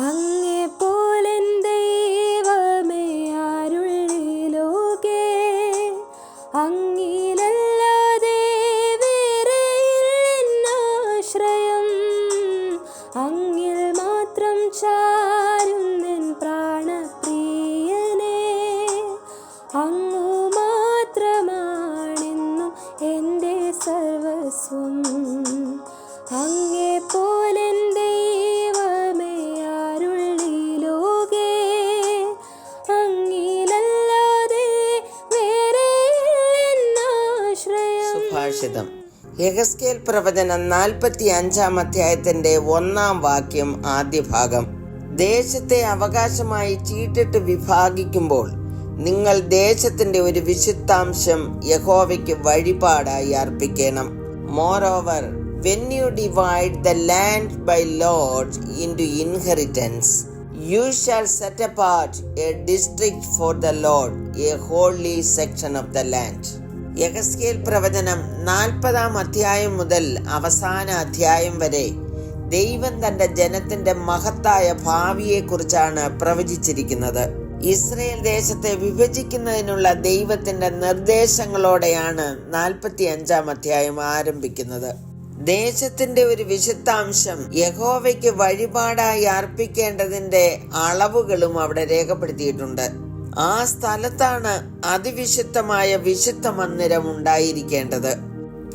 അങ്ങേ പോലെ ദൈവമേ ആരുള്ളി അങ്ങിലല്ലാതെ വേറെയില്ലെന്നാശ്രയം അങ്ങിൽ മാത്രം ചാരുന്നെൻ പ്രാണപ്രിയനെ. അങ്ങു യഹസ്കേൽ പ്രവചനം നാൽപ്പത്തി അഞ്ചാം അധ്യായത്തിന്റെ ഒന്നാം വാക്യം ആദ്യ ഭാഗം. ദേശത്തെ അവകാശമായി ചീട്ടിട്ട് വിഭാഗിക്കുമ്പോൾ നിങ്ങൾ ദേശത്തിന്റെ ഒരു വിശുദ്ധാംശം യഹോവയ്ക്ക് വഴിപാടായി അർപ്പിക്കണം. Moreover when you divide the land by lord into inheritance you shall set apart a district for the lord a holy section of the land യഹസ്കേൽ പ്രവചനം നാൽപ്പതാം അധ്യായം മുതൽ അവസാന അധ്യായം വരെ ദൈവം തന്റെ ജനത്തിന്റെ മഹത്തായ ഭാവിയെക്കുറിച്ചാണ് പ്രവചിച്ചിരിക്കുന്നത്. ഇസ്രയേൽ ദേശത്തെ വിഭജിക്കുന്നതിനുള്ള ദൈവത്തിന്റെ നിർദ്ദേശങ്ങളോടെയാണ് നാൽപ്പത്തി അഞ്ചാം അധ്യായം ആരംഭിക്കുന്നത്. ദേശത്തിന്റെ ഒരു വിശുദ്ധാംശം യഹോവയ്ക്ക് വഴിപാടായി അർപ്പിക്കേണ്ടതിന്റെ അളവുകളും അവിടെ രേഖപ്പെടുത്തിയിട്ടുണ്ട്. ആ സ്ഥലത്താണ് അതിവിശുദ്ധമായ വിശുദ്ധ മന്ദിരം ഉണ്ടായിരിക്കേണ്ടത്.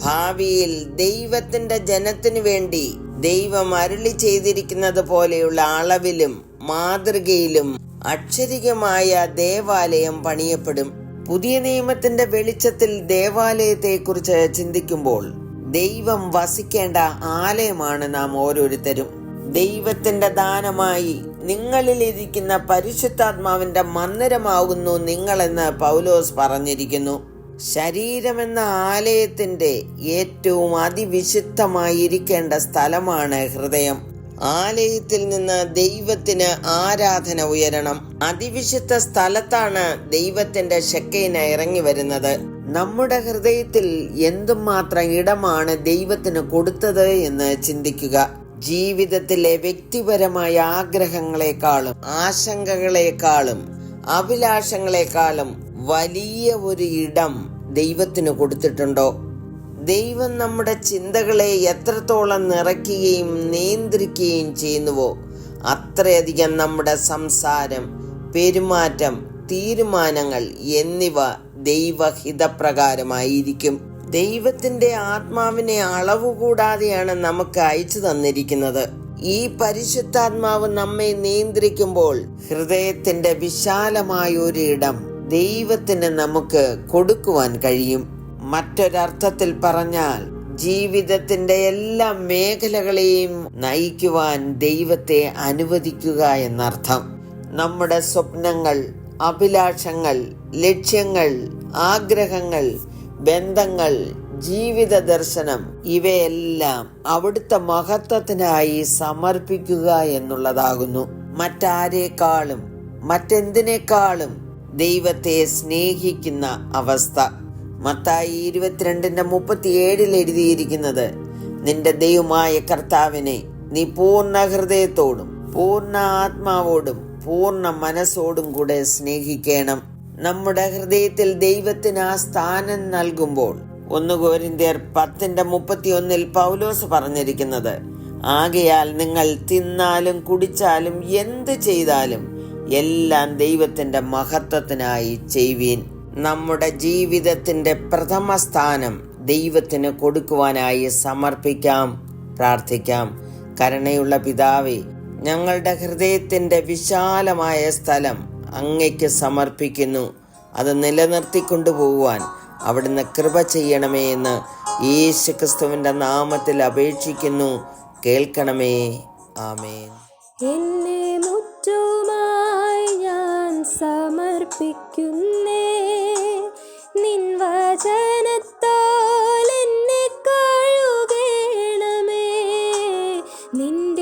ഭാവിയിൽ ദൈവത്തിന്റെ ജനത്തിനു വേണ്ടി ദൈവം അരുളി ചെയ്തിരിക്കുന്നത് പോലെയുള്ള അളവിലും മാതൃകയിലും അക്ഷരികമായ ദേവാലയം പണിയപ്പെടും. പുതിയ നിയമത്തിന്റെ വെളിച്ചത്തിൽ ദേവാലയത്തെക്കുറിച്ച് ചിന്തിക്കുമ്പോൾ ദൈവം വസിക്കേണ്ട ആലയമാണ് നാം ഓരോരുത്തരും. ദൈവത്തിന്റെ ദാനമായി നിങ്ങളിലിരിക്കുന്ന പരിശുദ്ധാത്മാവിന്റെ മന്ദിരമാകുന്നു നിങ്ങളെന്ന് പൗലോസ് പറഞ്ഞിരിക്കുന്നു. ശരീരമെന്ന ആലയത്തിന്റെ ഏറ്റവും അതിവിശുദ്ധമായിരിക്കേണ്ട സ്ഥലമാണ് ഹൃദയം. ആലയത്തിൽ നിന്ന് ദൈവത്തിന് ആരാധന ഉയരണം. അതിവിശുദ്ധ സ്ഥലത്താണ് ദൈവത്തിന്റെ ശക്കയിന് ഇറങ്ങി വരുന്നത്. നമ്മുടെ ഹൃദയത്തിൽ എന്തുമാത്രം ഇടമാണ് ദൈവത്തിന് കൊടുത്തത് എന്ന് ചിന്തിക്കുക. ജീവിതത്തിലെ വ്യക്തിപരമായ ആഗ്രഹങ്ങളെക്കാളും ആശങ്കകളെക്കാളും അഭിലാഷങ്ങളെക്കാളും വലിയ ഒരു ഇടം ദൈവത്തിന് കൊടുത്തിട്ടുണ്ടോ? ദൈവം നമ്മുടെ ചിന്തകളെ എത്രത്തോളം നിറയ്ക്കുകയും നിയന്ത്രിക്കുകയും ചെയ്യുന്നുവോ അത്രയധികം നമ്മുടെ സംസാരം പെരുമാറ്റം തീരുമാനങ്ങൾ എന്നിവ ദൈവഹിതപ്രകാരമായിരിക്കും. ദൈവത്തിന്റെ ആത്മാവിനെ അളവ് കൂടാതെയാണ് നമുക്ക് അയച്ചു തന്നിരിക്കുന്നത്. ഈ പരിശുദ്ധാത്മാവ് നമ്മെ നിയന്ത്രിക്കുമ്പോൾ ഹൃദയത്തിന്റെ വിശാലമായ ഒരു ഇടം ദൈവത്തിന് നമുക്ക് കൊടുക്കുവാൻ കഴിയും. മറ്റൊരർത്ഥത്തിൽ പറഞ്ഞാൽ ജീവിതത്തിന്റെ എല്ലാ മേഖലകളെയും നയിക്കുവാൻ ദൈവത്തെ അനുവദിക്കുക എന്നർത്ഥം. നമ്മുടെ സ്വപ്നങ്ങൾ അഭിലാഷങ്ങൾ ലക്ഷ്യങ്ങൾ ആഗ്രഹങ്ങൾ ബന്ധങ്ങൾ ജീവിത ദർശനം ഇവയെല്ലാം അവിടുത്തെ മഹത്വത്തിനായി സമർപ്പിക്കുക എന്നുള്ളതാകുന്നു. മറ്റാരേക്കാളും മറ്റെന്തിനേക്കാളും ദൈവത്തെ സ്നേഹിക്കുന്ന അവസ്ഥ. മത്തായി ഇരുപത്തിരണ്ടിന്റെ മുപ്പത്തിയേഴിൽ എഴുതിയിരിക്കുന്നത് നിന്റെ ദൈവമായ കർത്താവിനെ നീ പൂർണ ഹൃദയത്തോടും പൂർണ ആത്മാവോടും പൂർണ മനസ്സോടും കൂടെ സ്നേഹിക്കണം. നമ്മുടെ ഹൃദയത്തിൽ ദൈവത്തിന് ആ സ്ഥാനം നൽകുമ്പോൾ ഒന്ന് കോരിന്ത്യർ പത്തിന്റെ മുപ്പത്തിയൊന്നിൽ പൗലോസ് പറഞ്ഞിരിക്കുന്നത് ആകയാൽ നിങ്ങൾ തിന്നാലും കുടിച്ചാലും എന്ത് ചെയ്താലും എല്ലാം ദൈവത്തിന്റെ മഹത്വത്തിനായി ചെയ്യുവീൻ. നമ്മുടെ ജീവിതത്തിന്റെ പ്രഥമ സ്ഥാനം ദൈവത്തിന് കൊടുക്കുവാനായി സമർപ്പിക്കാം പ്രാർത്ഥിക്കാം. കരുണയുള്ള പിതാവേ ഞങ്ങളുടെ ഹൃദയത്തിന്റെ വിശാലമായ സ്ഥലം അങ്ങയ്ക്ക് സമർപ്പിക്കുന്നു. അത് നിലനിർത്തിക്കൊണ്ടുപോകുവാൻ അവിടുന്ന് കൃപ ചെയ്യണമേ എന്ന് യേശു ക്രിസ്തുവിന്റെ നാമത്തിൽ അപേക്ഷിക്കുന്നു. കേൾക്കണമേ. ആമേൻ. എന്നെ മുറ്റുമായി ഞാൻ സമർപ്പിക്കുന്നേ. നിൻ വചനത്താൽ എന്നെ കഴുകണമേ. നിന്റെ